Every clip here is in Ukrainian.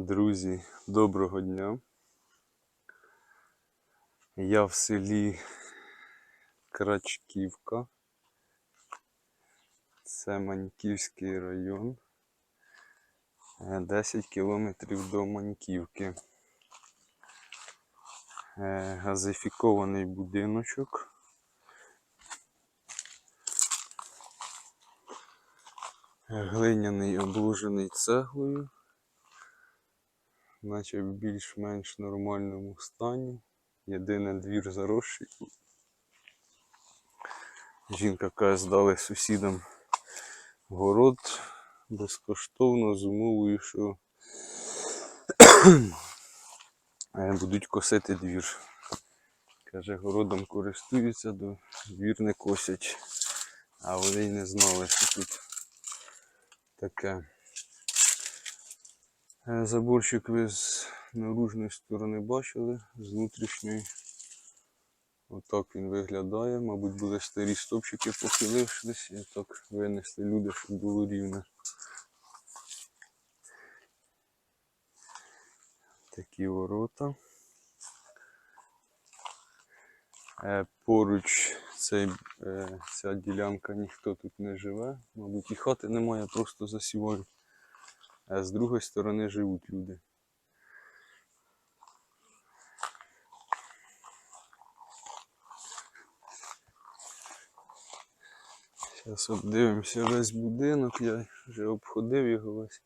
Друзі, доброго дня. Я в селі Крачківка. Це Маньківський район. Е, 10 кілометрів до Маньківки. Е, Газифікований будиночок. Е, Глиняний обложений цеглою наче в більш-менш нормальному стані. Єдине двір заросший. Жінка каже, здали сусідам город безкоштовно з умовою, що е, будуть косити двір. Каже, городом користуються, до двір не косять. А вони й не знали, що тут таке. Е, Заборчик ви з наружної сторони бачили, з внутрішньої. Отак він виглядає. Мабуть, були старі стопчики похилившись і так винесли люди, щоб було рівно. Такі ворота. Е, Поруч цей, е, ця ділянка ніхто тут не живе. Мабуть, і хати немає, просто засівають. А з другої сторони живуть люди. Зараз обдивимося весь будинок, я вже обходив його весь.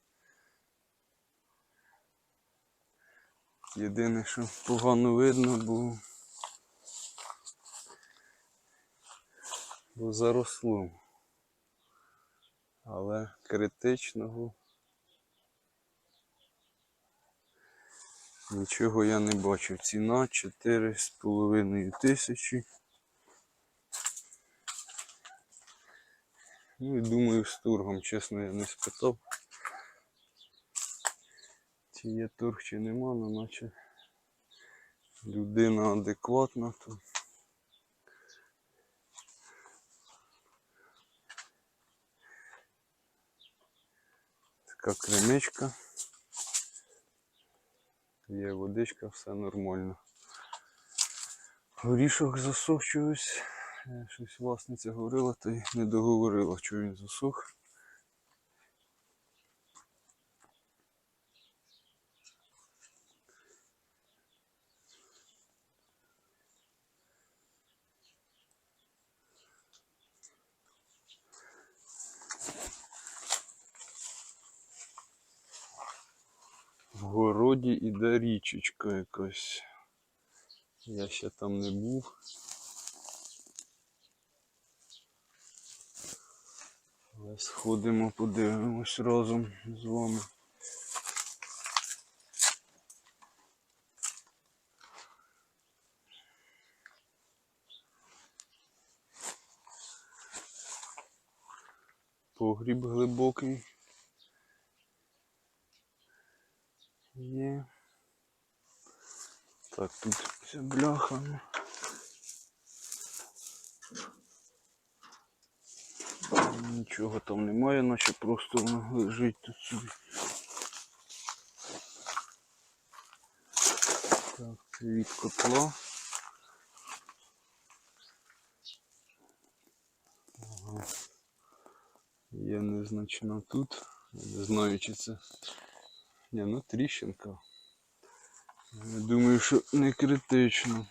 Єдине, що погано видно, бо, бо заросло. Але критичного Нічого я не бачив. Ціна 4,5 тисячі. Ну і думаю з торгом, чесно, я не спитав. Чи є торг, чи нема, ну наче людина адекватна, то така криничка. Є водичка, все нормально. Горішок засох чогось. Е, Щось власниця говорила, та й не договорила, що він засох. В городі іде річечка якась. Я ще там не був. Але сходимо, подивимось разом з вами. Погріб глибокий. Є. Так, тут ця бляха. Нічого там немає, наче просто воно лежить тут собі. Так, це від котла. Ага. Є незначна тут. Не знаю, чи це. Ні, ну тріщинка. Я думаю, що не критично.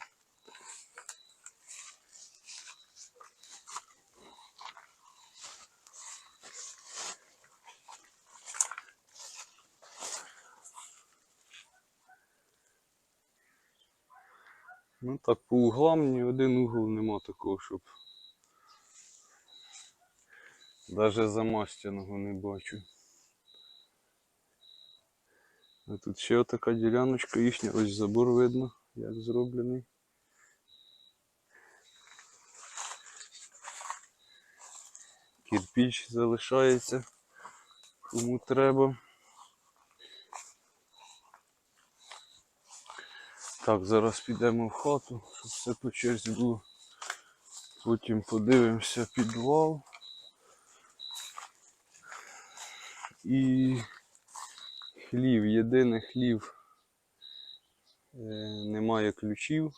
Ну так, по углам ні один угол нема такого, щоб. Даже замастяного не бачу. А тут ще така діляночка їхня, ось забор видно, як зроблений. Кирпіч залишається, кому треба. Так, зараз підемо в хату, щоб все по черзі було. Потім подивимося підвал. І Хлів, єдиний хлів. Е, немає ключів.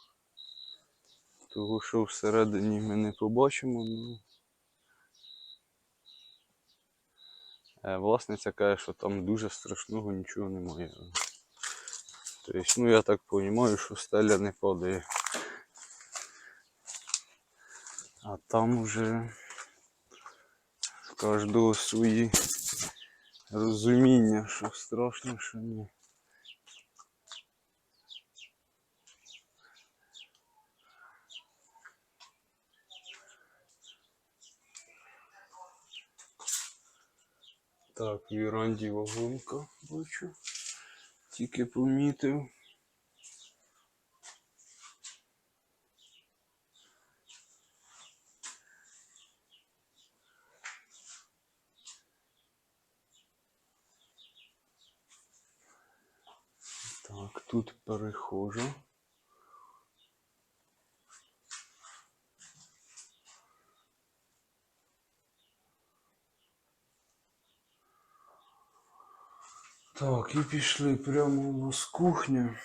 Того, що всередині ми не побачимо. Ну... Е, власниця каже, що там дуже страшного нічого немає. Тобто, ну я так розумію, що стеля не падає. А там уже в кожного свої розуміння, що страшно, що ні. Так, в віранді вагонка бачу. Тільки помітив. Так, тут перехожу. Так, і пішли прямо у нас кухня.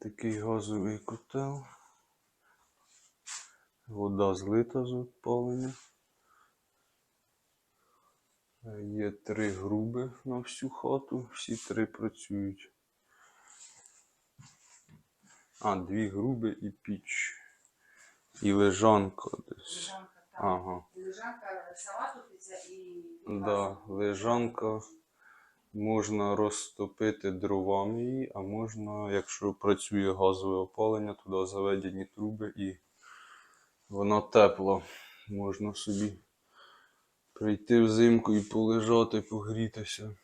Такий газовий котел. Вода злита з опалення. Е, Є три груби на всю хату, всі три працюють. А, дві груби і піч. І лежанка десь. Лежанка там. Ага. Лежанка сама топиться і Да, лежанка можна розтопити дровами її, а можна, якщо працює газове опалення, туди заведені труби і вона тепла. Можна собі прийти взимку і полежати, погрітися.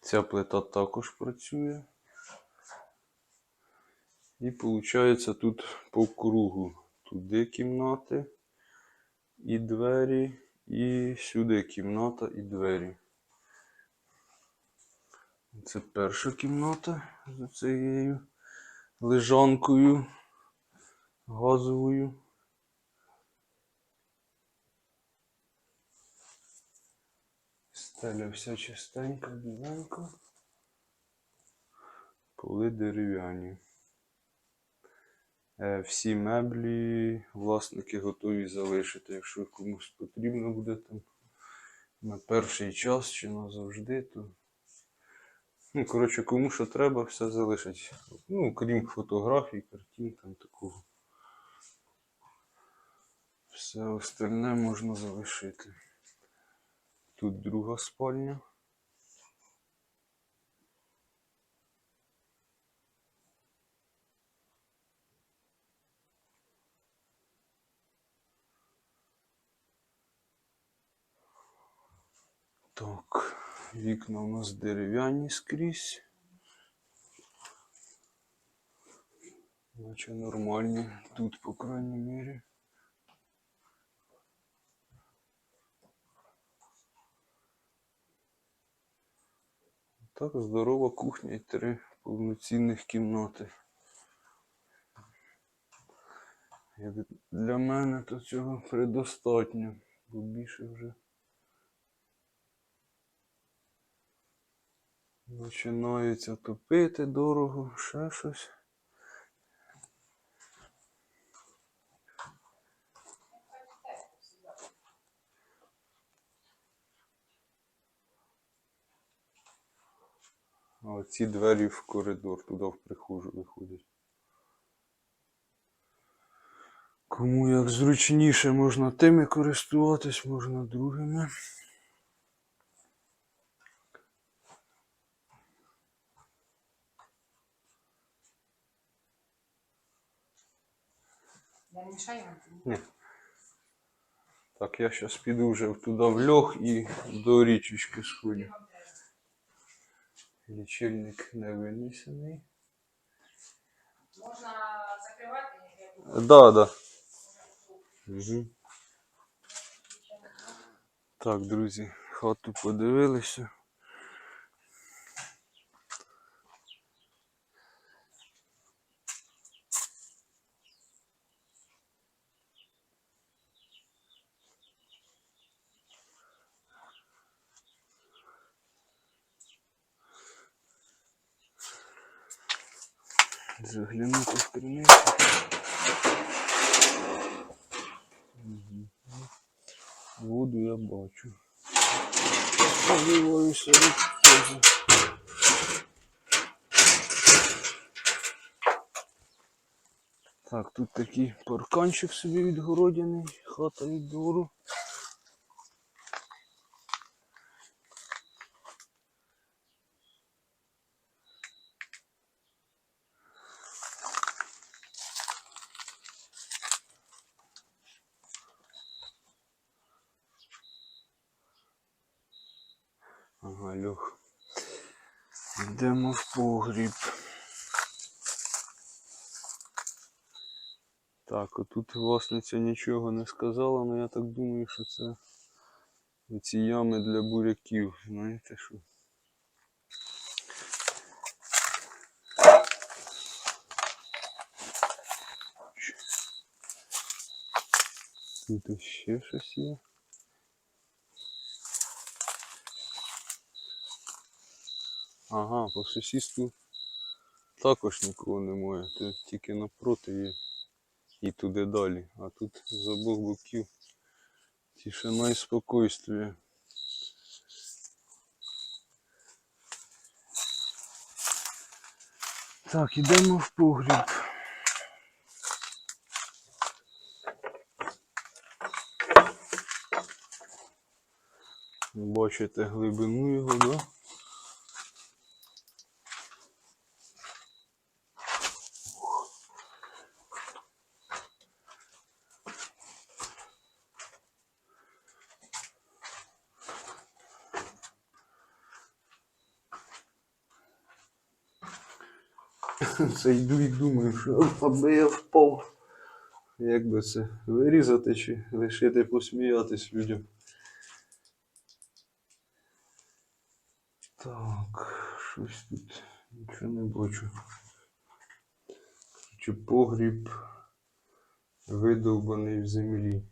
Ця плита також працює. І виходить тут по кругу. Туди кімнати і двері, і сюди кімната і двері. Це перша кімната з цією лежанкою газовою. Стеля вся чистенька, біленька. Поли дерев'яні. Е, Всі меблі власники готові залишити. Якщо комусь потрібно буде там на перший час чи назавжди, то. Ну, коротше, кому що треба, все залишить. Ну, крім фотографій, картин, там такого. Все остальне можна залишити. Тут друга спальня. Так, вікна у нас дерев'яні скрізь. Наче нормальні тут, по крайній мірі. Так, здорова кухня і три повноцінних кімнати. Для мене то цього предостатньо, бо більше вже. Починається топити дорого, ще щось. Оці двері в коридор, туди в прихожу виходять. Кому як зручніше, можна тими користуватись, можна другими. Я не мішаю. Ні. Так, я зараз піду вже туди в льох і до річечки сходю. Лічильник не винесений. Можна закривати, як я буду. Да, да. Угу. Так, друзі, хату подивилися. Заглянути в криницю. Мгм. Воду я бачу. Сподіваюся, пользы. Так, тут такий парканчик собі відгородяний, хата від двору. Ага, льох. Йдемо в погріб. Отут власниця нічого не сказала, але я так думаю, що це ці ями для буряків. Знаєте що? Тут ще щось є. Ага, по сусідству також нікого немає. Тут тільки напроти є і туди далі. А тут з обох боків тишина і спокойствие. Так, ідемо в погріб. Бачите глибину його, да? Це йду і думаю, що аби я впав. Як би це вирізати чи лишити посміятись людям. Так, щось тут нічого не бачу. Чи погріб видовбаний в землі.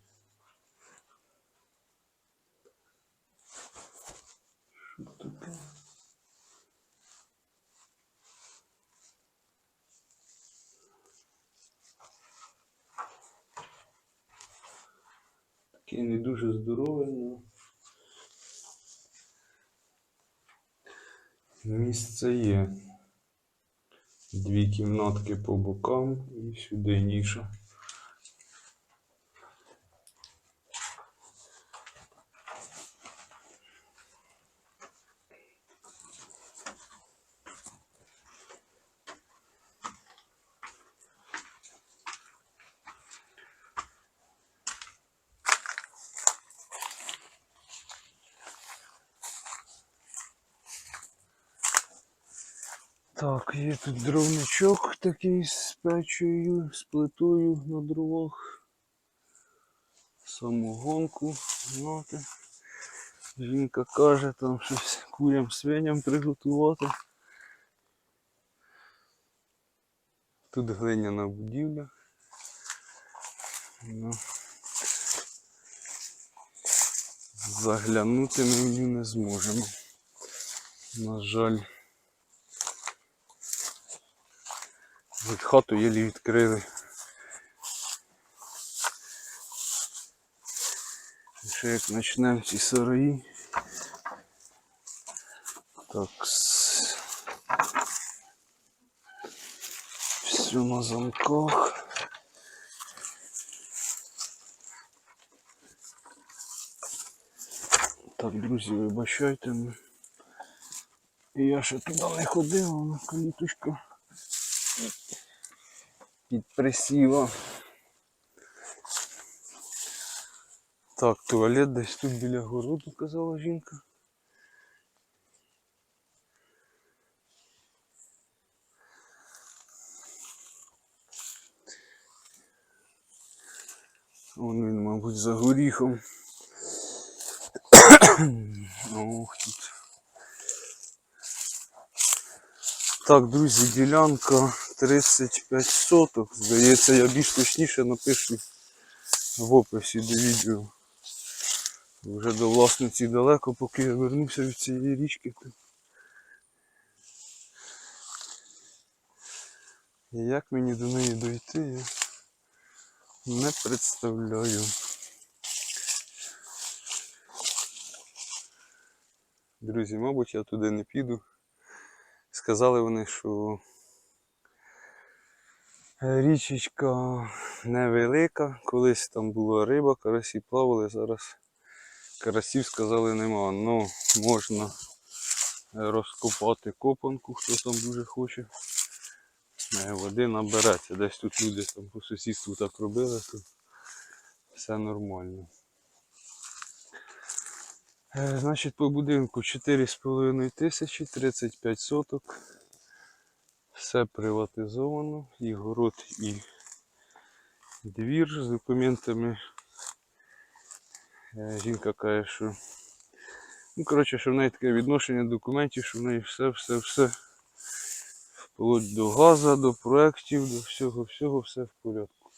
Такий не дуже здоровий, але місце є. Дві кімнатки по бокам і сюди ніша. Так, є тут дровничок такий з печею, з плитою на дровах. Самогонку, знаєте. Жінка каже, там щось курям свиням приготувати. Тут глиняна будівля. Ну, заглянути ми в нього не зможемо. На жаль. Від хату єлі відкрили. Ще як почнемо ці сараї. Так. Все на замках. Так, друзі, вибачайте. ми- Я ще туди не ходив, а на каліточка під присіла. Так, туалет десь тут біля городу, казала жінка. Вон він, мабуть, за горіхом. Ох, тут. Так, друзі, ділянка 35 соток. Здається, я більш точніше напишу в описі до відео. Вже до власниці далеко, поки я вернувся від цієї річки. І як мені до неї дойти, я не представляю. Друзі, мабуть, я туди не піду. Сказали вони, що річечка невелика. Колись там була риба, карасі плавали, зараз карасів сказали нема. Ну, можна розкопати копанку, хто там дуже хоче. Е, Води набереться. Десь тут люди там по сусідству так робили, то все нормально. Е, Значить, по будинку 4,5 тисячі, 35 соток. Все приватизовано, і город, і двір з документами. Е, Жінка каже, що. Ну, коротше, що в неї таке відношення до документів, що в неї все, все, все. Вплоть до газу, до проєктів, до всього, всього, все в порядку.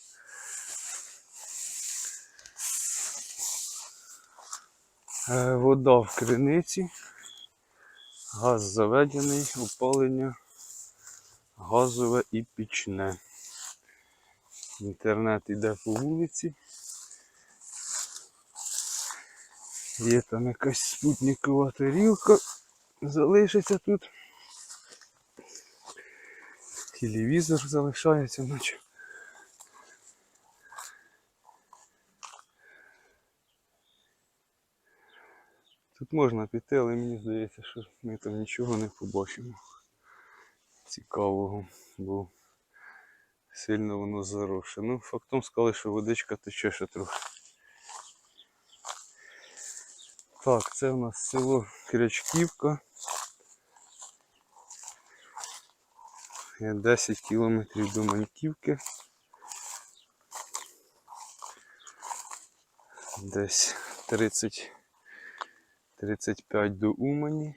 Е, Вода в криниці, газ заведений, опалення газове і пічне. Інтернет йде по вулиці. Є там якась спутникова тарілка, залишиться тут. Телевізор залишається, наче. Тут можна піти, але мені здається, що ми там нічого не побачимо цікавого, бо сильно воно заросше. Ну, фактом сказали, що водичка тече ще трохи. Так, це у нас село Крячківка. 10 кілометрів до Маньківки. Десь 30 35 до Умані.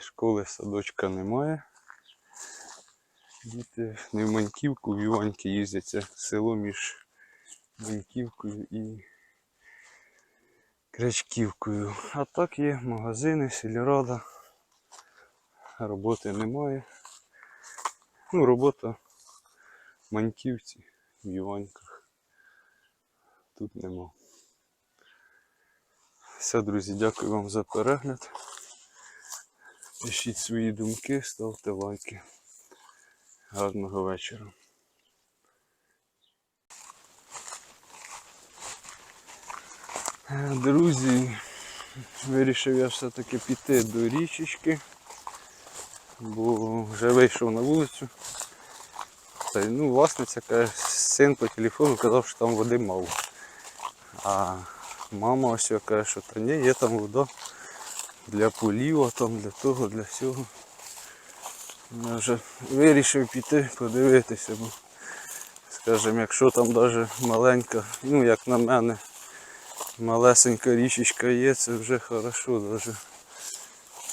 Школи садочка немає. Діти не в Маньківку, в Іваньки їздять. Це село між Маньківкою і Крячківкою. А так є магазини, сільрада. Роботи немає. Ну, робота в Маньківці, в Іваньках. Тут нема. Все, друзі, дякую вам за перегляд. Пишіть свої думки, ставте лайки. Гарного вечора. Друзі, вирішив я все-таки піти до річечки, бо вже вийшов на вулицю. Та ну, власниця каже, син по телефону казав, що там води мало. А мама ось каже, що та ні, є там вода для поліва, там для того, для всього. Я вже вирішив піти подивитися, бо, скажімо, якщо там навіть маленька, ну як на мене, малесенька річечка є, це вже хорошо, навіть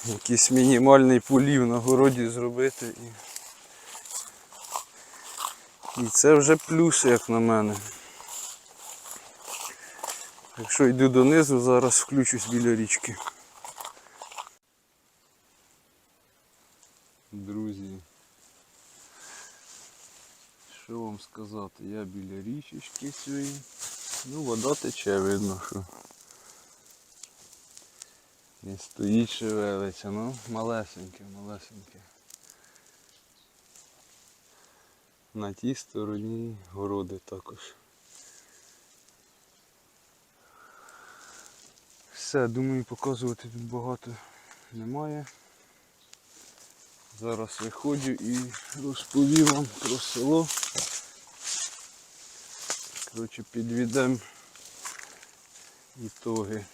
якийсь мінімальний полів на городі зробити. І, і це вже плюс, як на мене. Якщо йду донизу, зараз включусь біля річки. Друзі, що вам сказати, я біля річечки цієї. Ну, вода тече, видно, що не стоїть шевелиться, ну малесеньке, малесеньке. На тій стороні городи також. Все, думаю, показувати тут багато немає. Зараз виходжу і розповім вам про село. Коротше, підведемо ітоги